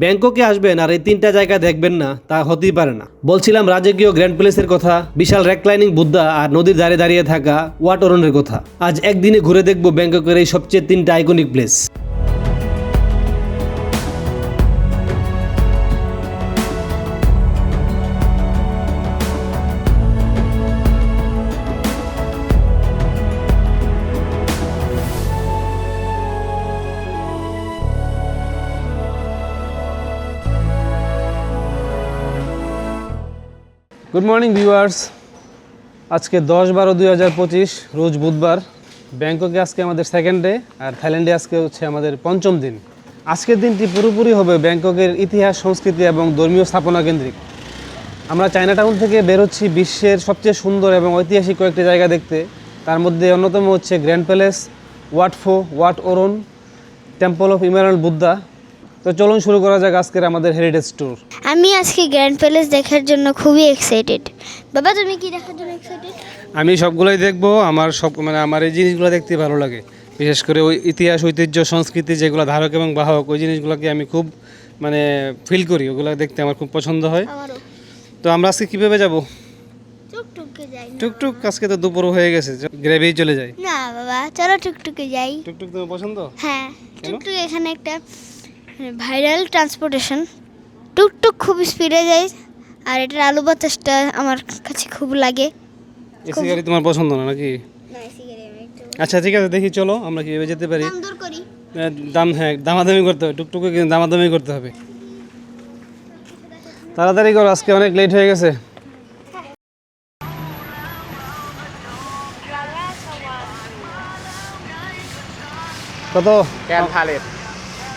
ব্যাংককে আসবেন আর এই তিনটা জায়গা দেখবেন না, তা হতেই পারে না। বলছিলাম রাজকীয় গ্র্যান্ড প্লেসের কথা, বিশাল রেকলাইনিং বুদ্ধা আর নদীর দাঁড়িয়ে দাঁড়িয়ে থাকা ওয়াটরনের কথা। আজ একদিনে ঘুরে দেখব ব্যাংককের এই সবচেয়ে তিনটা iconic place good morning viewers আজকে দশ বারো দুই হাজার পঁচিশ, রোজ বুধবার। ব্যাংককে আজকে আমাদের সেকেন্ড ডে আর থাইল্যান্ডে আজকে হচ্ছে আমাদের পঞ্চম দিন। আজকের দিনটি পুরোপুরি হবে ব্যাংককের ইতিহাস, সংস্কৃতি এবং ধর্মীয় স্থাপনা কেন্দ্রিক। আমরা চায়না টাউন থেকে বেরোচ্ছি বিশ্বের সবচেয়ে সুন্দর এবং ঐতিহাসিক কয়েকটি জায়গা দেখতে। তার মধ্যে অন্যতম হচ্ছে grand palace, Wat Pho, Wat Arun, temple of emerald Buddha তো চলুন শুরু করা যাক আজকের আমাদের হেরিটেজ ট্যুর আমি আজকে গ্র্যান্ড প্যালেস দেখার জন্য খুবই এক্সাইটেড বাবা তুমি কি দেখার জন্য এক্সাইটেড আমি সবগুলোই দেখব আমার সব মানে আমার এই জিনিসগুলো দেখতে ভালো লাগে। বিশেষ করে ওই ইতিহাস ঐতিহ্য সংস্কৃতি যেগুলো ধারক এবং বাহক ওই জিনিসগুলোকে আমি খুব মানে ফিল করি। ওগুলো দেখতে আমার খুব পছন্দ হয়। তো আমরা আজকে কীভাবে যাব? টুকটুকে যাই টুকটুক আজকে তো দুপুর হয়ে গেছে গ্রেভেই চলে যাই। না বাবা চলো টুকটুকে যাই। টুকটুক তোমার পছন্দ? হ্যাঁ টুকটুক এখানে একটা ভাইরাল ট্রান্সপোর্টেশন। টুকটুক খুব স্পিডে যায় আর এটার আলু বাতাসটা আমার কাছে খুব লাগে। এসি গাড়ি তোমার পছন্দ না নাকি? আচ্ছা ঠিক আছে দেখি চলো আমরা কীভাবে যেতে পারি? দাম হ্যাঁ দামাদামি করতে হবে টুকটুকে কিন্তু দামাদামি করতে হবে। তাড়াতাড়ি করো আজকে অনেক লেট হয়ে গেছে। কত?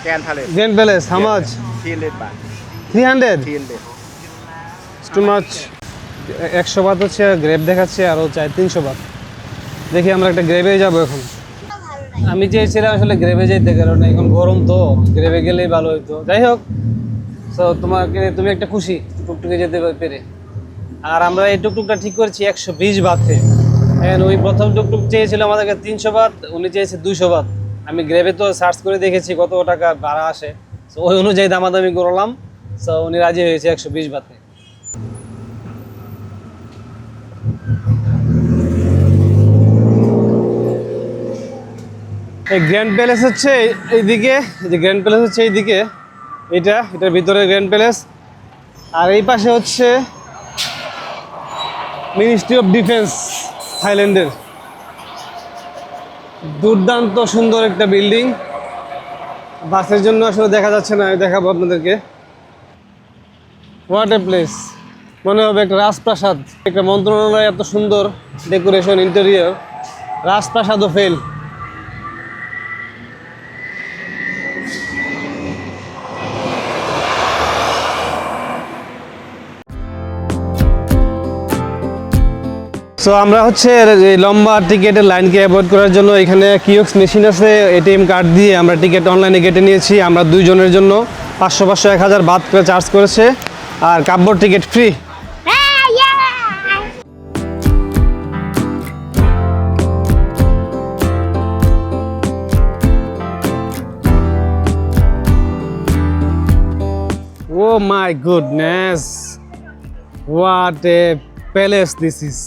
Palette. Can palette. Grand palace how 300 baht. Three hundred 300. Too much একশো বাত হচ্ছে গ্রেপ দেখাচ্ছে আরও চাই তিনশো বাত দেখি আমরা একটা গ্রেভে যাব এখন। আমি চেয়েছিলাম আসলে গ্রেভে যাইতে কারণ এখন গরম তো গ্রেভে গেলেই ভালো হতো যাই হোক তো তোমাকে তুমি একটা খুশি টুকটুকে যেতে পেরে। আর আমরা এই টুকটুকটা ঠিক করেছি একশো বিশ বাতে এখন ওই প্রথম টুকটুক চেয়েছিল আমাদেরকে তিনশো বাত উনি চেয়েছে দুইশো বাত আমি গ্রেভে তো সার্চ করে দেখেছি কত টাকা ভাড়া আসে। তো ওই অনুযায়ী দামাদামি করলাম। তো উনি রাজি হয়েছে একশো বিশ বাতে এই গ্র্যান্ড প্যালেস হচ্ছে এইদিকে যে গ্র্যান্ড প্যালেস হচ্ছে এইদিকে। এটা, এটার ভিতরে গ্র্যান্ড প্যালেস আর এই পাশে হচ্ছে মিনিস্ট্রি অফ ডিফেন্স থাইল্যান্ডের দুর্দান্ত সুন্দর একটা বিল্ডিং। বাসের জন্য আসলে দেখা যাচ্ছে না দেখাবো আপনাদেরকে। হোয়াট এ প্লেস মনে হবে একটা রাজপ্রাসাদ। একটা মন্ত্রণালয় এত সুন্দর ডেকোরেশন ইন্টেরিয়র রাজপ্রাসাদও ফেল সো আমরা হচ্ছে লম্বা টিকেটের লাইনকে অ্যাভয়েড করার জন্য এখানে কিওক্স মেশিন আছে এটিএম কার্ড দিয়ে আমরা টিকিট অনলাইনে কেটে নিয়েছি। আমরা দুইজনের জন্য পাঁচশো পাঁচশো এক হাজার বাদ করে চার্জ করেছে। আর কাব্যর ticket free oh my goodness what a palace this is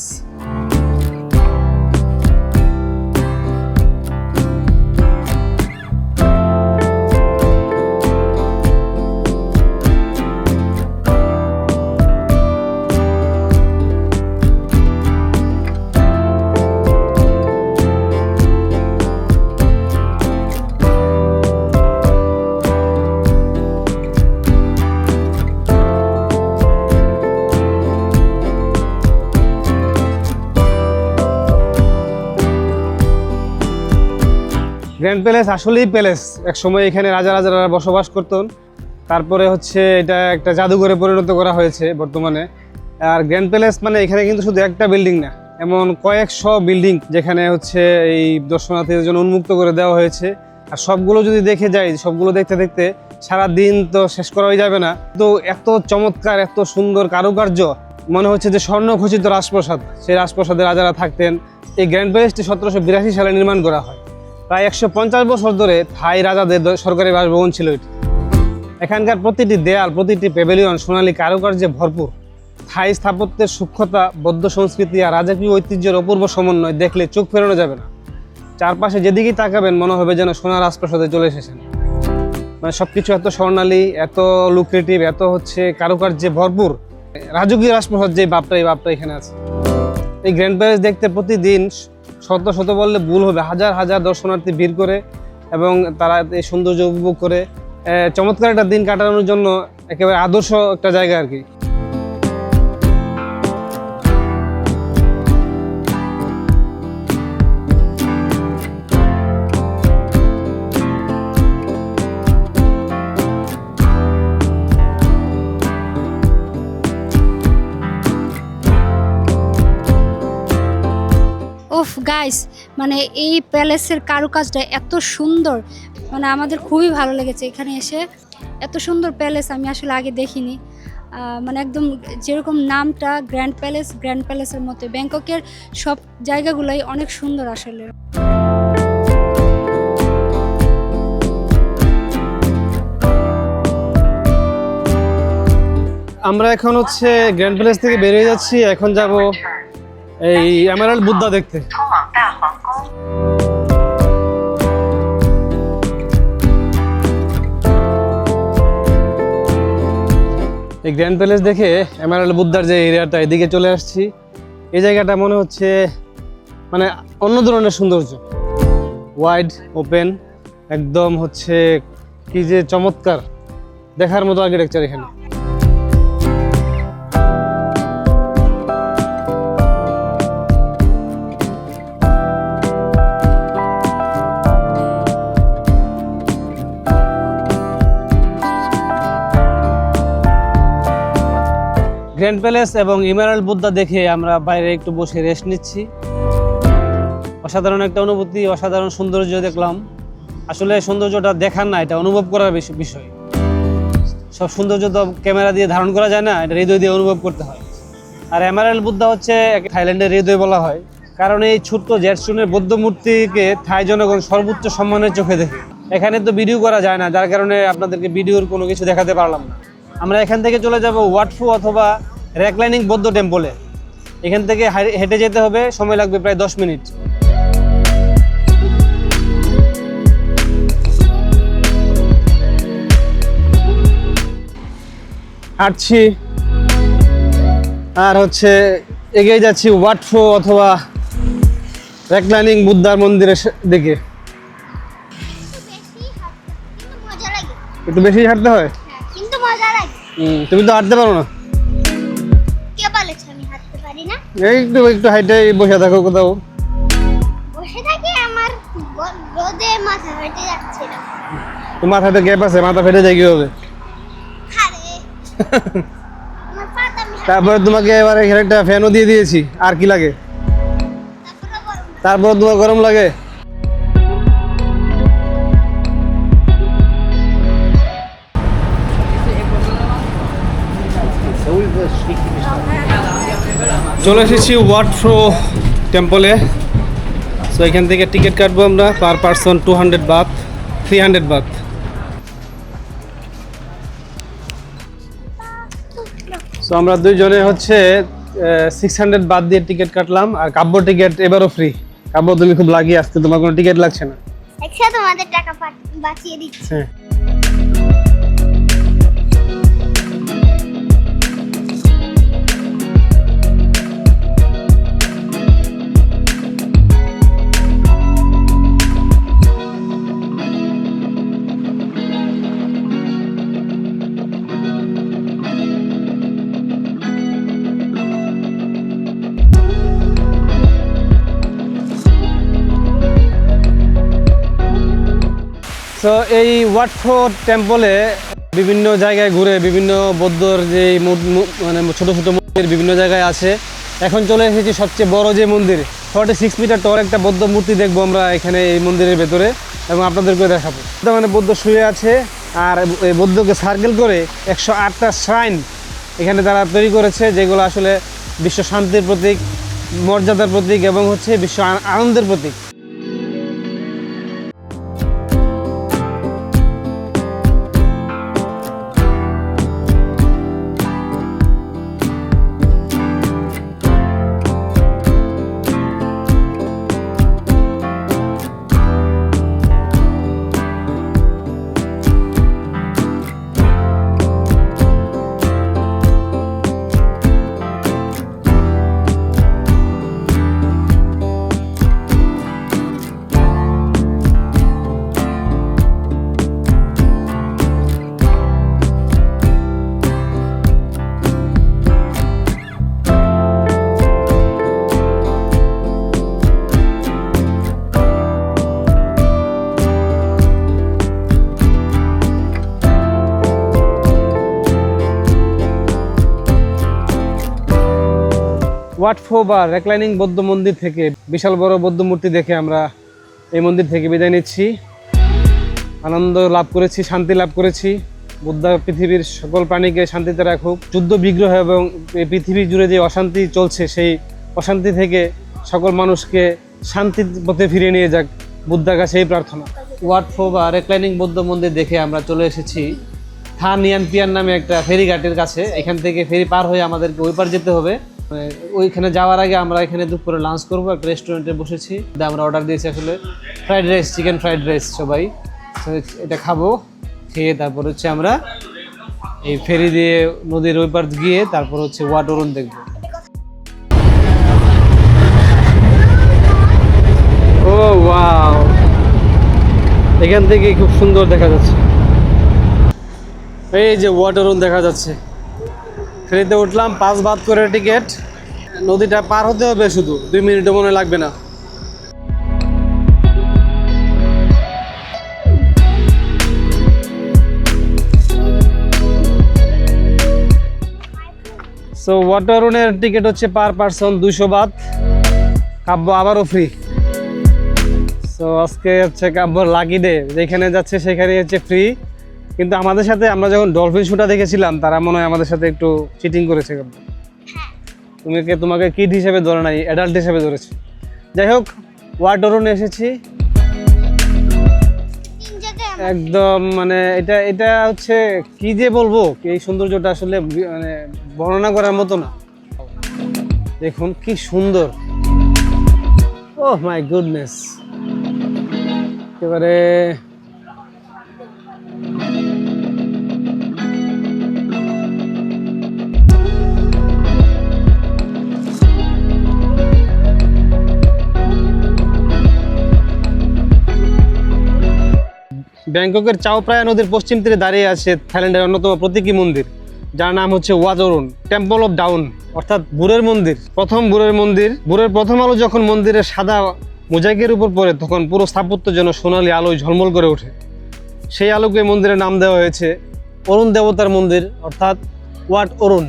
grand palace আসলেই প্যালেস এক সময় এখানে রাজা রাজারা বসবাস করতেন। তারপরে হচ্ছে এটা একটা জাদুঘরে পরিণত করা হয়েছে বর্তমানে। আর গ্র্যান্ড প্যালেস মানে এখানে কিন্তু শুধু একটা বিল্ডিং না, এমন কয়েকশো বিল্ডিং যেখানে হচ্ছে এই দর্শনার্থীদের জন্য উন্মুক্ত করে দেওয়া হয়েছে। আর সবগুলো যদি দেখে যাই, সবগুলো দেখতে দেখতে সারা দিন তো শেষ করাই যাবে না। তো এত চমৎকার, এত সুন্দর কারুকার্য, মনে হচ্ছে যে স্বর্ণ খচিত রাজপ্রসাদ। সেই রাজপ্রসাদে রাজারা থাকতেন। এই গ্র্যান্ড প্যালেসটি সতেরোশো বিরাশি সালে নির্মাণ করা হয়। প্রায় একশো পঞ্চাশ বছর ধরে থাই রাজাদের সরকারি বাসভবন ছিল এটি। এখানকার প্রতিটি দেয়াল, প্রতিটি পেভেলিয়ন সোনালী কারুকার্যে ভরপুর। থাই স্থাপত্যের সূক্ষ্মতা, বৌদ্ধ সংস্কৃতি আর রাজকীয় ঐতিহ্যের অপূর্ব সমন্বয় দেখলে চোখ ফেরানো যাবে না। চারপাশে যেদিকেই তাকাবেন, মনে হবে যেন সোনার রাজপ্রাসাদে চলে এসেছেন। মানে সব কিছু এত স্বর্ণালী, এত লুক্রেটিভ এত হচ্ছে কারুকার্যে ভরপুর। রাজকীয় রাজপ্রাসাদ যে বাপটা এই বাপটা এখানে আছে। এই গ্র্যান্ড প্যালেস দেখতে প্রতিদিন শত শত বললে ভুল হবে। হাজার হাজার দর্শনার্থী ভিড় করে এবং তারা এই সৌন্দর্য উপভোগ করে। চমৎকার একটা দিন কাটানোর জন্য একেবারে আদর্শ একটা জায়গা আর কি। মানে এই প্যালেসের কারুকাজটা এত সুন্দর। মানে আমাদের খুবই ভালো লেগেছে এখানে এসে। এত সুন্দর প্যালেস আমি আসলে আগে দেখিনি। মানে একদম যেরকম নামটা, গ্র্যান্ড প্যালেস, গ্র্যান্ড প্যালেসের মতো। ব্যাংককের সব জায়গাগুলোই অনেক সুন্দর আসলে। আমরা এখন হচ্ছে গ্র্যান্ড প্যালেস থেকে বেরিয়ে যাচ্ছি। এখন যাব এই এমারাল্ড বুদ্ধা দেখতে। এই গ্র্যান্ড প্যালেস দেখে এমারাল বুদ্ধার যে এরিয়াটা এদিকে চলে আসছি। এই জায়গাটা মনে হচ্ছে মানে অন্য ধরনের সৌন্দর্য। ওয়াইড ওপেন একদম হচ্ছে কি যে চমৎকার দেখার মতো আর্কিটেকচার এখানে। গ্র্যান্ড প্যালেস এবং ইমারাল বুদ্ধা দেখে আমরা বাইরে একটু বসে রেস্ট নিচ্ছি। অসাধারণ একটা অনুভূতি, অসাধারণ সৌন্দর্য দেখলাম। আসলে সৌন্দর্যটা দেখার না, এটা অনুভব করার বিষয়। সব সৌন্দর্য তো ক্যামেরা দিয়ে ধারণ করা যায় না, এটা হৃদয় দিয়ে অনুভব করতে হয়। আর এমারাল বুদ্ধা হচ্ছে থাইল্যান্ডের হৃদয় বলা হয়। কারণ এই ছোট্ট জেটসুনের বৌদ্ধ মূর্তিকে থাই জনগণ সর্বোচ্চ সম্মানের চোখে দেখে। এখানে তো ভিডিও করা যায় না, যার কারণে আপনাদেরকে ভিডিওর কোনো কিছু দেখাতে পারলাম না। আমরা এখান থেকে চলে যাব ওয়াটফু অথবা র্যাকলাইনিং বৌদ্ধ টেম্পলে। এখান থেকে হেঁটে যেতে হবে সময় লাগবে প্রায় দশ মিনিট। হাঁটছি। আর হচ্ছে এগিয়ে যাচ্ছি ওয়াটফো অথবা র্যাকলাইনিং বুদ্ধার মন্দিরের দিকে। একটু বেশি হাঁটতে হয়? হ্যাঁ তুমি তো হাঁটতে পারো না। একটু একটু হাইটে বসে থাকো কোথাও। বসে থাকি আমার রোদে মাথা ফেটে যাচ্ছিল তো মাথাতে গ্যাপ আছে মাথা ফেটে যায় কি হবে আরে। আমার পাতা আমি হাঁটতে তারপরে তোমাকে এবার এখানে একটা ফ্যানও দিয়ে দিয়েছি আর কি লাগে? তারপরে তারপর তোমার গরম লাগে? চলে এসেছি ওয়াটফ্রো টেম্পলে। সো এখান থেকে টিকিট কাটবো আমরা per person two hundred baht three hundred baht so আমরা দুইজনে হচ্ছে সিক্স হান্ড্রেড বাদ দিয়ে টিকিট কাটলাম আর কাব্য টিকিট এবারও ফ্রি কাব্য তুমি খুব লাগিয়ে আসতে তোমার কোনো টিকিট লাগছে না? একসাথে তোমাদের টাকা বাঁচিয়ে দিচ্ছি। হ্যাঁ। তো এই ওয়াটফোর্ড টেম্পলে বিভিন্ন জায়গায় ঘুরে বিভিন্ন বৌদ্ধর যে মানে ছোটো ছোটো মন্দির বিভিন্ন জায়গায় আছে। এখন চলে এসেছি সবচেয়ে বড় যে মন্দির ফর্টি সিক্স মিটার টর একটা বৌদ্ধ মূর্তি দেখব আমরা এখানে এই মন্দিরের ভেতরে এবং আপনাদেরকে দেখাবো। মানে বৌদ্ধ শুয়ে আছে আর এই বৌদ্ধকে সার্কেল করে একশো আটটা শ্রাইন এখানে তারা তৈরি করেছে, যেগুলো আসলে বিশ্ব শান্তির প্রতীক, মর্যাদার প্রতীক এবং হচ্ছে বিশ্ব আনন্দের প্রতীক। বা রেক্লাইনিং বৌদ্ধ মন্দির থেকে বিশাল বড় বৌদ্ধ মূর্তি দেখে আমরা এই মন্দির থেকে বিদায় নিচ্ছি। আনন্দ লাভ করেছি, শান্তি লাভ করেছি। বুদ্ধা পৃথিবীর সকল প্রাণীকে শান্তিতে রাখুক। যুদ্ধ, বিগ্রহ এবং এই পৃথিবী জুড়ে যে অশান্তি চলছে, সেই অশান্তি থেকে সকল মানুষকে শান্তির পথে ফিরিয়ে নিয়ে যাক বুদ্ধার কাছে এই প্রার্থনা ওয়াটফো বা রেক্লাইনিং বৌদ্ধ মন্দির দেখে আমরা চলে এসেছি। থান ইয়ানপিয়ান নামে একটা ফেরিঘাটের কাছে। এখান থেকে ফেরি পার হয়ে আমাদেরকে ওই পার যেতে হবে। ওইখানে যাওয়ার আগে আমরা এখানে দুপুরে লাঞ্চ করব, একটা রেস্টুরেন্টে বসেছি। আমরা অর্ডার দিয়েছি আসলে fried rice chicken fried rice সবাই। এটা খাব, খেয়ে তারপর হচ্ছে আমরা এই ফেরি দিয়ে নদীর ওই পার গিয়ে তারপর হচ্ছে ওয়াটারন দেখব। ও ওয়াও এখান থেকে খুব সুন্দর দেখা যাচ্ছে। এই যে ওয়াটারন দেখা যাচ্ছে। ফেরিতে উঠলাম, পাঁচ বাদ করে টিকিট। নদীটা পার হতে হবে শুধু, দুই মিনিটও মনে লাগবে না। সো ওয়াটারনের টিকিট হচ্ছে পার পারসন দুশো বাত কাব্য আবারও ফ্রি সো আজকে হচ্ছে কাব্য লাকি ডে যেখানে যাচ্ছে সেখানে হচ্ছে ফ্রি কিন্তু আমাদের সাথে আমরা যখন ডলফিন শুটা দেখেছিলাম তারা মনে হয় আমাদের সাথে একটু চিটিং করেছে। তুমি কে তোমাকে কিড হিসেবে ধরে নাই অ্যাডাল্ট হিসেবে ধরেছে। যাই হোক ওয়াটারনে এসেছি। একদম মানে এটা এটা হচ্ছে কি যে বলব এই সৌন্দর্যটা আসলে মানে বর্ণনা করার মতো না। দেখুন কি সুন্দর। ও মাই গুডনেস এবারে ব্যাংককের চাওপ্রায়া নদীর পশ্চিম তীরে দাঁড়িয়ে আছে থাইল্যান্ডের অন্যতম প্রতীকী মন্দির, যার নাম হচ্ছে ওয়াজরুন টেম্পল অফ ডাউন অর্থাৎ বুরের মন্দির। প্রথম বুরের মন্দির বুরের প্রথম আলো যখন মন্দিরের সাদা মোজাইকের উপর পড়ে, তখন পুরো স্থাপত্য যেন সোনালী আলোয় ঝলমল করে ওঠে। সেই আলোকে মন্দিরের নাম দেওয়া হয়েছে অরুণ দেবতার মন্দির, অর্থাৎ ওয়াট অরুণ।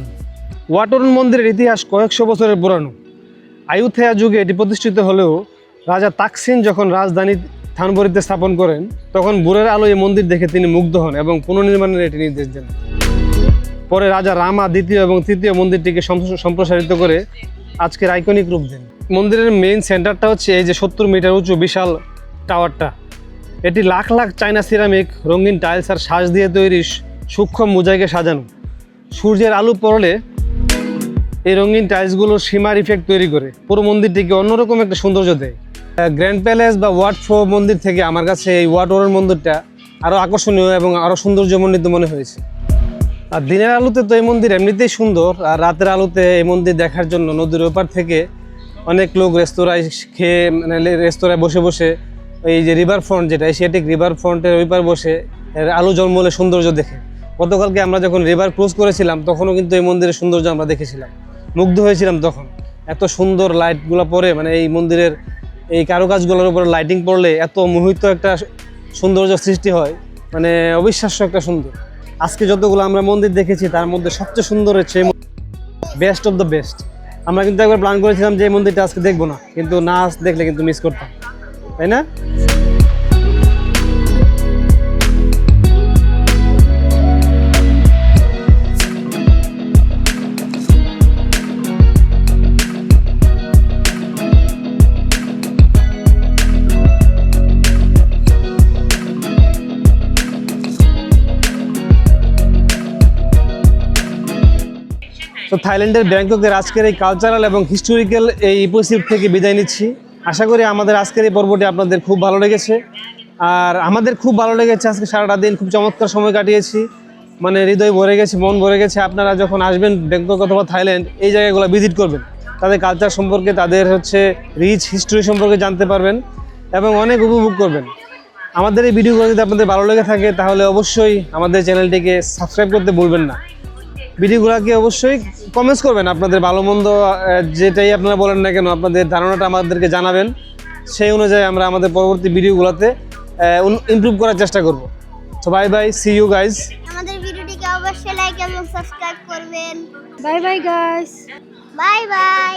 ওয়াট অরুণ মন্দিরের ইতিহাস কয়েকশো বছরের পুরানো। আয়ুথেয়া যুগে এটি প্রতিষ্ঠিত হলেও রাজা তাকসিন যখন রাজধানী থানবরিতে স্থাপন করেন, তখন বুরের আলো এই মন্দির দেখে তিনি মুগ্ধ হন এবং পুনর্নির্মাণের এটি নির্দেশ দেন। পরে রাজা রামা দ্বিতীয় এবং তৃতীয় মন্দিরটিকে সম্প্রসারিত করে আজকের আইকনিক রূপ দেন। মন্দিরের মেইন সেন্টারটা হচ্ছে এই যে সত্তর মিটার উঁচু বিশাল টাওয়ারটা এটি লাখ লাখ চায়না সিরামিক রঙিন টাইলস আর শ্বাস দিয়ে তৈরি সূক্ষ্ম মোজাইকে সাজানো। সূর্যের আলো পড়লে এই রঙিন টাইলসগুলোর সীমার ইফেক্ট তৈরি করে। পুরো মন্দিরটিকে অন্যরকম একটা সৌন্দর্য দেয়। গ্র্যান্ড প্যালেস বা ওয়াট ফো মন্দির থেকে আমার কাছে এই ওয়াট ওয়ার মন্দিরটা আরও আকর্ষণীয় এবং আরও সৌন্দর্যমণ্ডিত মনে হয়েছে। আর দিনের আলোতে তো এই মন্দির এমনিতেই সুন্দর, আর রাতের আলোতে এই মন্দির দেখার জন্য নদীর ওপার থেকে অনেক লোক রেস্তোরাঁয় খেয়ে মানে রেস্তোরাঁয় বসে বসে এই যে রিভার ফ্রন্ট যেটা এশিয়াটিক রিভার ফ্রন্টের ওইপার বসে আলো জন্মলে সৌন্দর্য দেখে। গতকালকে আমরা যখন রিভার ক্রুজ করেছিলাম, তখনও কিন্তু এই মন্দিরের সৌন্দর্য আমরা দেখেছিলাম। মুগ্ধ হয়েছিলাম তখন। এত সুন্দর লাইটগুলো পরে মানে এই মন্দিরের এই কারুকাজগুলোর উপরে লাইটিং পড়লে এত মোহিত একটা সৌন্দর্য সৃষ্টি হয়। মানে অবিশ্বাস্য একটা সুন্দর। আজকে যতগুলো আমরা মন্দির দেখেছি, তার মধ্যে সবচেয়ে সুন্দর হচ্ছে বেস্ট অফ দ্য বেস্ট আমরা কিন্তু একবার প্ল্যান করেছিলাম যে এই মন্দিরটা আজকে দেখব না। কিন্তু না দেখলে কিন্তু মিস করতাম। তাই না? তো থাইল্যান্ডের ব্যাংককের আজকের এই কালচারাল এবং হিস্টোরিক্যাল এই ইপোসিভ থেকে বিদায় নিচ্ছি। আশা করি আমাদের আজকের এই পর্বটি আপনাদের খুব ভালো লেগেছে। আর আমাদের খুব ভালো লেগেছে, আজকে সারাটা দিন খুব চমৎকার সময় কাটিয়েছি। মানে হৃদয় ভরে গেছে, মন ভরে গেছে। আপনারা যখন আসবেন ব্যাংকক অথবা থাইল্যান্ড, এই জায়গাগুলো ভিজিট করবেন। তাদের কালচার সম্পর্কে, তাদের হচ্ছে রিচ হিস্টোরি সম্পর্কে জানতে পারবেন এবং অনেক উপভোগ করবেন। আমাদের এই ভিডিওগুলো যদি আপনাদের ভালো লেগে থাকে, তাহলে অবশ্যই আমাদের চ্যানেলটিকে সাবস্ক্রাইব করতে ভুলবেন না। ভিডিওগুলোকে অবশ্যই কমেন্টস করবেন। আপনাদের ভালো মন্দ যেটাই আপনারা বলেন না কেন আপনাদের ধারণাটা আমাদেরকে জানাবেন। সেই অনুযায়ী আমরা আমাদের পরবর্তী ভিডিওগুলোতে ইমপ্রুভ করার চেষ্টা করব। তো bye bye see you guys আমাদের ভিডিওটিকে অবশ্যই লাইক এবং সাবস্ক্রাইব করবেন। Bye bye guys bye bye